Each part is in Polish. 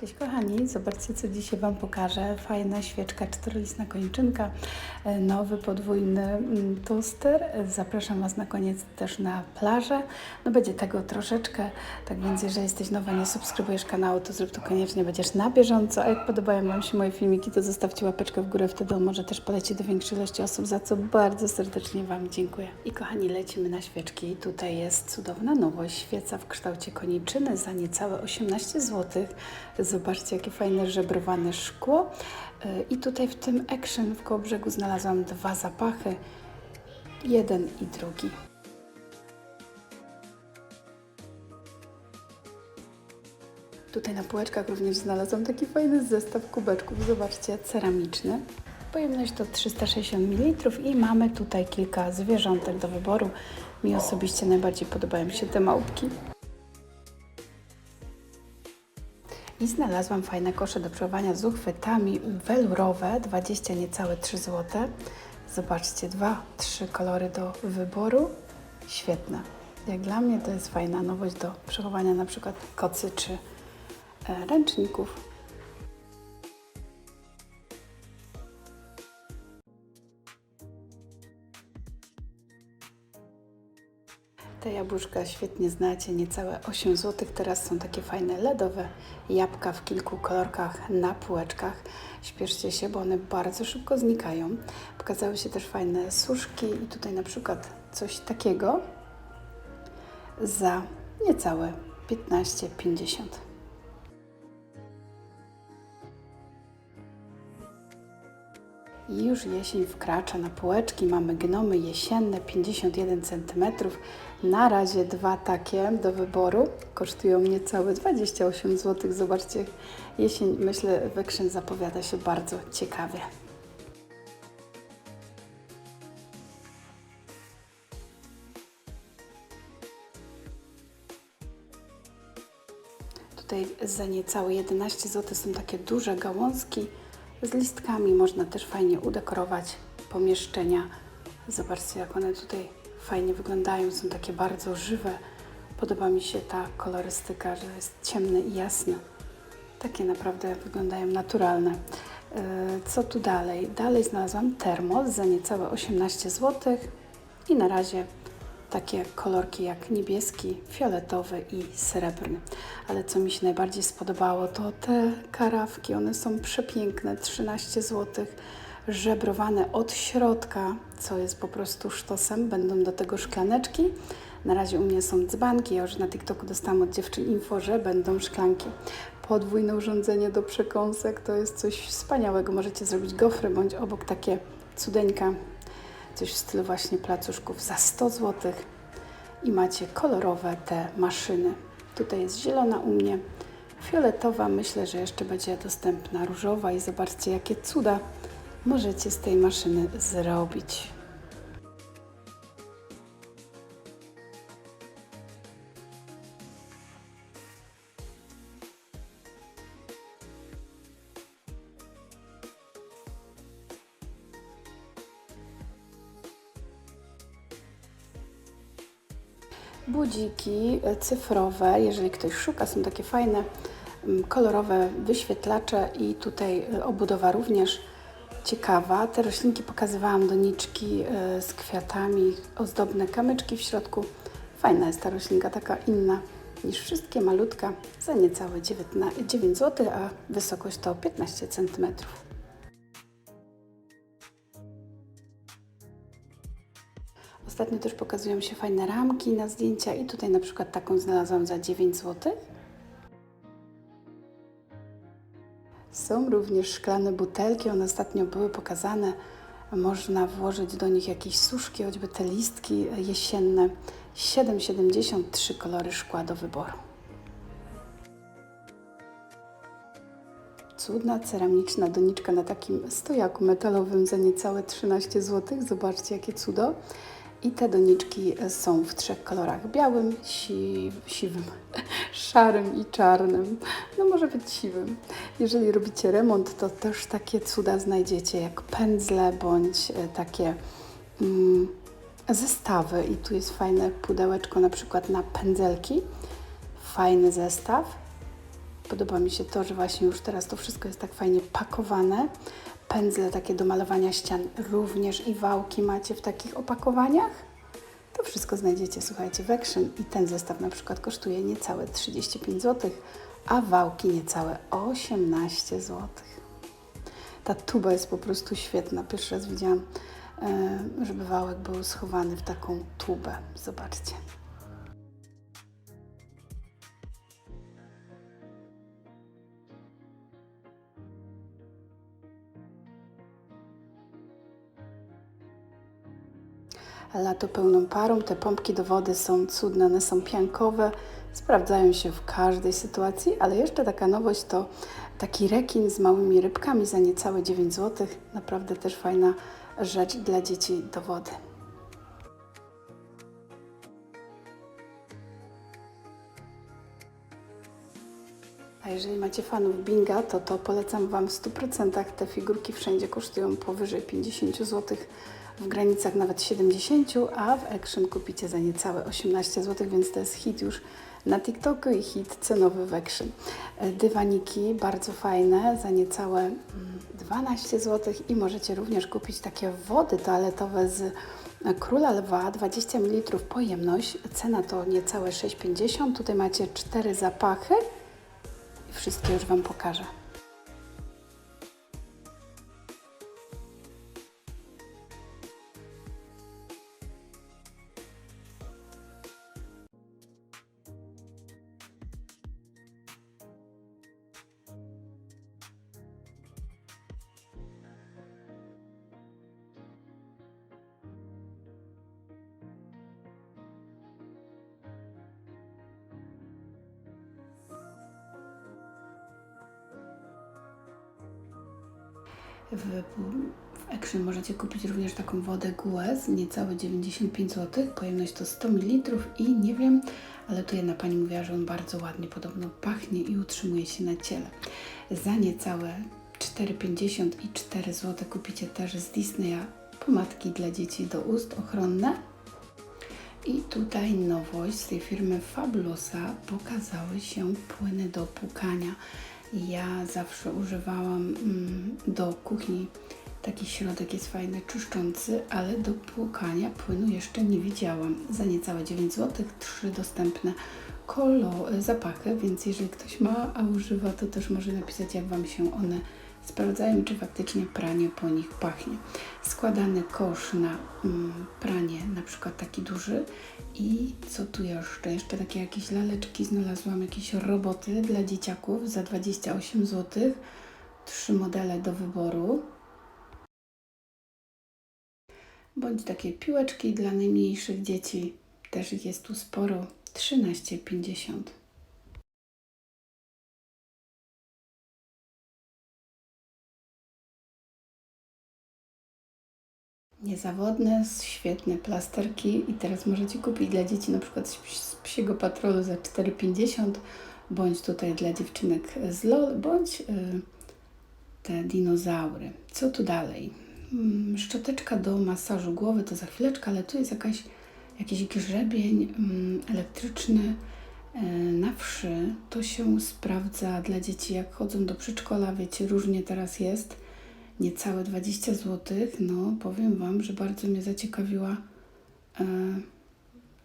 Cześć kochani, zobaczcie co dzisiaj Wam pokażę. Fajna świeczka, czterolistna kończynka, e, nowy podwójny mm, toster. E, Zapraszam Was na koniec też na plażę. No będzie tego troszeczkę, tak więc jeżeli jesteś nowa, nie subskrybujesz kanału, to zrób to koniecznie, będziesz na bieżąco. A jak podobają Wam się moje filmiki, to zostawcie łapeczkę w górę, wtedy może też poleci do większej ilości osób, za co bardzo serdecznie Wam dziękuję. I kochani, lecimy na świeczki. Tutaj jest cudowna nowość, świeca w kształcie koniczyny za niecałe 18 zł. Zobaczcie, jakie fajne żebrowane szkło. Yy, I tutaj w tym Action w Kołobrzegu znalazłam dwa zapachy. Jeden i drugi. Tutaj na półeczkach również znalazłam taki fajny zestaw kubeczków. Zobaczcie, ceramiczny. Pojemność to 360 ml i mamy tutaj kilka zwierzątek do wyboru. Mi osobiście najbardziej podobają się te małpki. I znalazłam fajne kosze do przechowywania z uchwytami welurowe, 20 niecałe 3 zł. Zobaczcie, dwa, trzy kolory do wyboru. Świetne. Jak dla mnie to jest fajna nowość do przechowania na przykład kocy czy e, ręczników. Te jabłuszka świetnie znacie, niecałe 8 zł. Teraz są takie fajne LEDowe jabłka w kilku kolorkach na półeczkach. Śpieszcie się, bo one bardzo szybko znikają. Pokazały się też fajne suszki i tutaj na przykład coś takiego za niecałe 15,50. I już jesień wkracza na półeczki. Mamy gnomy jesienne 51 cm. Na razie dwa takie do wyboru. Kosztują niecałe 28 zł. Zobaczcie, jesień myślę wykrzyn zapowiada się bardzo ciekawie. Tutaj za niecałe 11 zł są takie duże gałązki z listkami. Można też fajnie udekorować pomieszczenia. Zobaczcie, jak one tutaj fajnie wyglądają. Są takie bardzo żywe. Podoba mi się ta kolorystyka, że jest ciemne i jasne. Takie naprawdę wyglądają naturalne. Yy, Co tu dalej? Dalej znalazłam termos za niecałe 18 zł i na razie takie kolorki jak niebieski, fioletowy i srebrny. Ale co mi się najbardziej spodobało, to te karawki. One są przepiękne, 13 zł, żebrowane od środka, co jest po prostu sztosem. Będą do tego szklaneczki. Na razie u mnie są dzbanki, ja już na TikToku dostałam od dziewczyn info, że będą szklanki. Podwójne urządzenie do przekąsek to jest coś wspaniałego. Możecie zrobić gofry bądź obok takie cudeńka coś w stylu właśnie placuszków za 100 zł i macie kolorowe te maszyny. Tutaj jest zielona u mnie, fioletowa, myślę, że jeszcze będzie dostępna różowa i zobaczcie jakie cuda możecie z tej maszyny zrobić. Budziki e, cyfrowe, jeżeli ktoś szuka, są takie fajne, mm, kolorowe wyświetlacze i tutaj e, obudowa również ciekawa. Te roślinki pokazywałam doniczki e, z kwiatami, ozdobne kamyczki w środku. Fajna jest ta roślinka, taka inna niż wszystkie, malutka, za niecałe 19, 9 zł, a wysokość to 15 centymetrów. Ostatnio też pokazują się fajne ramki na zdjęcia i tutaj na przykład taką znalazłam za 9 zł. Są również szklane butelki, one ostatnio były pokazane. Można włożyć do nich jakieś suszki, choćby te listki jesienne. 7,73 kolory szkła do wyboru. Cudna ceramiczna doniczka na takim stojaku metalowym za niecałe 13 zł. Zobaczcie, jakie cudo. I te doniczki są w trzech kolorach: białym, si siwym, szarym i czarnym. No może być siwym. Jeżeli robicie remont, to też takie cuda znajdziecie, jak pędzle bądź e, takie mm, zestawy. I tu jest fajne pudełeczko, na przykład na pędzelki. Fajny zestaw. Podoba mi się to, że właśnie już teraz to wszystko jest tak fajnie pakowane. Pędzle takie do malowania ścian również i wałki macie w takich opakowaniach. To wszystko znajdziecie, słuchajcie, w Action i ten zestaw na przykład kosztuje niecałe 35 zł, a wałki niecałe 18 zł. Ta tuba jest po prostu świetna. Pierwszy raz widziałam, e, żeby wałek był schowany w taką tubę. Zobaczcie. Lato pełną parą. Te pompki do wody są cudne, one są piankowe, sprawdzają się w każdej sytuacji, ale jeszcze taka nowość to taki rekin z małymi rybkami za niecałe 9 zł. Naprawdę też fajna rzecz dla dzieci do wody. A jeżeli macie fanów Binga, to to polecam Wam w 100%. Te figurki wszędzie kosztują powyżej 50 zł, w granicach nawet 70, a w Action kupicie za niecałe 18 zł, więc to jest hit już na TikToku i hit cenowy w Action. E, Dywaniki bardzo fajne, za niecałe mm, 12 zł i możecie również kupić takie wody toaletowe z Króla Lwa, 20 ml pojemność, cena to niecałe 6,50. Tutaj macie cztery zapachy i wszystkie już Wam pokażę. W, w Action możecie kupić również taką wodę Guez, niecałe 95 zł. Pojemność to 100 ml i nie wiem, ale tu jedna pani mówiła, że on bardzo ładnie podobno pachnie i utrzymuje się na ciele. Za niecałe 4,50 i 4 zł kupicie też z Disneya pomadki dla dzieci do ust ochronne. I tutaj nowość z tej firmy Fabulosa pokazały się płyny do płukania. Ja zawsze używałam mm, do kuchni. Taki środek jest fajny, czyszczący, ale do płukania płynu jeszcze nie widziałam. Za niecałe 9 zł, trzy dostępne kolo, zapachy, więc jeżeli ktoś ma, a używa, to też może napisać, jak Wam się one sprawdzają, czy faktycznie pranie po nich pachnie. Składany kosz na mm, pranie, na przykład taki duży. I co tu jeszcze? Jeszcze takie jakieś laleczki znalazłam, jakieś roboty dla dzieciaków za 28 zł. Trzy modele do wyboru. Bądź takie piłeczki dla najmniejszych dzieci. Też ich jest tu sporo. 13,50. Niezawodne, świetne plasterki i teraz możecie kupić dla dzieci na przykład z ps- z psiego patrolu za 4,50 bądź tutaj dla dziewczynek z LOL, bądź y, te dinozaury. Co tu dalej? Mm, Szczoteczka do masażu głowy to za chwileczkę, ale tu jest jakaś, jakiś grzebień mm, elektryczny y, na wszy. To się sprawdza dla dzieci, jak chodzą do przedszkola. Wiecie, różnie teraz jest niecałe 20 zł, no powiem Wam, że bardzo mnie zaciekawiła e,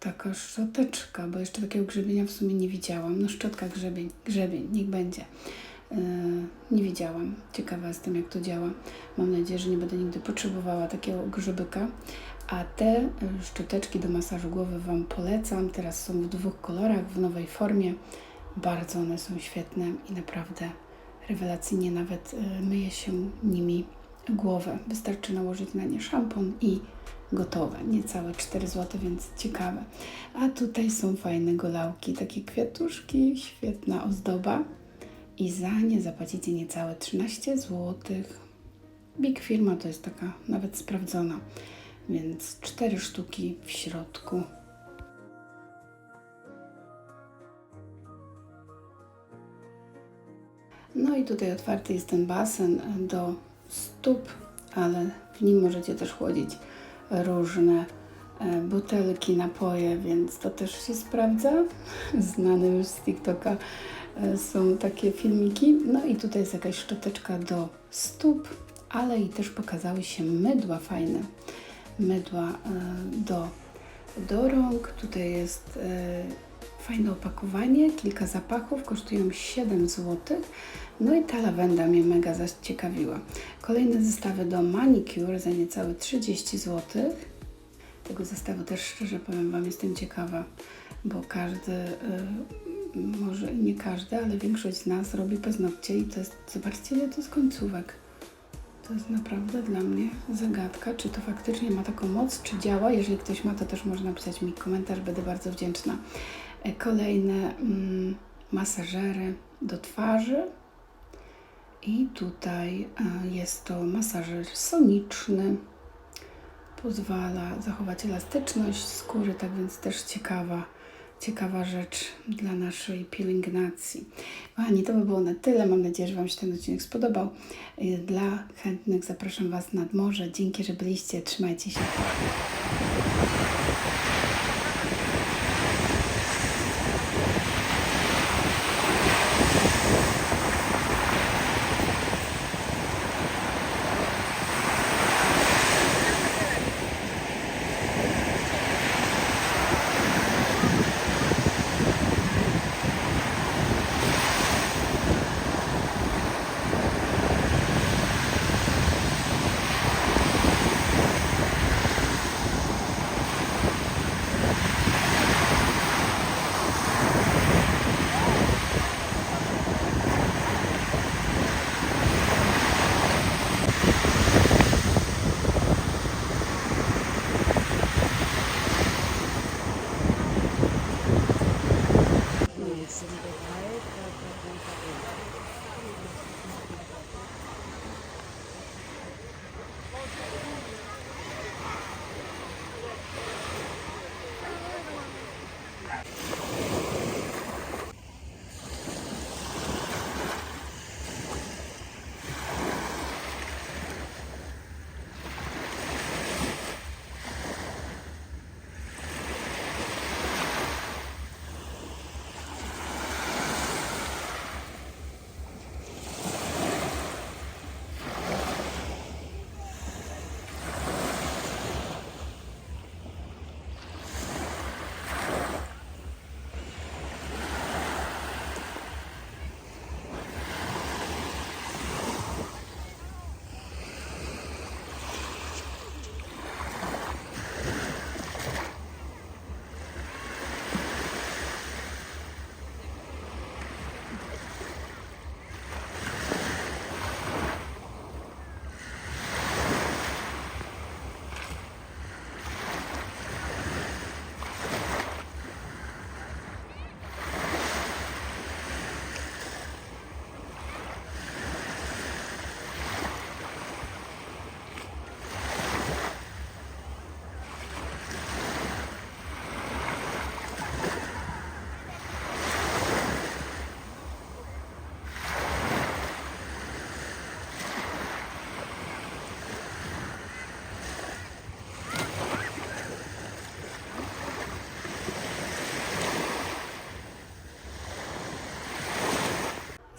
taka szczoteczka, bo jeszcze takiego grzebienia w sumie nie widziałam. No szczotka grzebień, grzebień, niech będzie. E, nie widziałam. Ciekawa jestem, jak to działa. Mam nadzieję, że nie będę nigdy potrzebowała takiego grzebyka. A te e, szczoteczki do masażu głowy Wam polecam. Teraz są w dwóch kolorach, w nowej formie. Bardzo one są świetne i naprawdę rewelacyjnie nawet e, myje się nimi głowę. Wystarczy nałożyć na nie szampon i gotowe. Niecałe 4 zł, więc ciekawe. A tutaj są fajne golałki, takie kwiatuszki, świetna ozdoba. I za nie zapłacicie niecałe 13 zł. Big Firma to jest taka nawet sprawdzona, więc 4 sztuki w środku. No i tutaj otwarty jest ten basen do stóp, ale w nim możecie też chłodzić różne e, butelki, napoje, więc to też się sprawdza. Znany już z TikToka e, są takie filmiki. No i tutaj jest jakaś szczoteczka do stóp, ale i też pokazały się mydła fajne. Mydła e, do, do rąk. Tutaj jest fajne opakowanie, kilka zapachów, kosztują 7 zł. No i ta lawenda mnie mega zaciekawiła. Kolejne zestawy do manicure za niecałe 30 zł. Tego zestawu też szczerze powiem Wam jestem ciekawa, bo każdy, y, może nie każdy, ale większość z nas robi paznokcie i to jest, zobaczcie ile to jest końcówek. To jest naprawdę dla mnie zagadka, czy to faktycznie ma taką moc, czy działa. Jeżeli ktoś ma, to też można napisać mi komentarz, będę bardzo wdzięczna. E, Kolejne mm, masażery do twarzy. I tutaj e, jest to masażer soniczny. Pozwala zachować elastyczność skóry, tak więc też ciekawa, ciekawa rzecz dla naszej pielęgnacji. Kochani, to by było na tyle. Mam nadzieję, że Wam się ten odcinek spodobał. E, Dla chętnych zapraszam Was nad morze. Dzięki, że byliście. Trzymajcie się.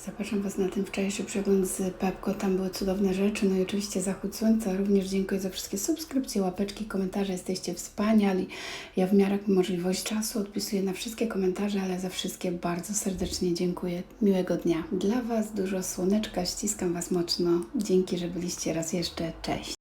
Zapraszam Was na ten wczorajszy przegląd z Pepko. Tam były cudowne rzeczy. No i oczywiście zachód słońca. Również dziękuję za wszystkie subskrypcje, łapeczki, komentarze. Jesteście wspaniali. Ja w miarę możliwości czasu odpisuję na wszystkie komentarze, ale za wszystkie bardzo serdecznie dziękuję. Miłego dnia. Dla Was dużo słoneczka. Ściskam Was mocno. Dzięki, że byliście raz jeszcze. Cześć.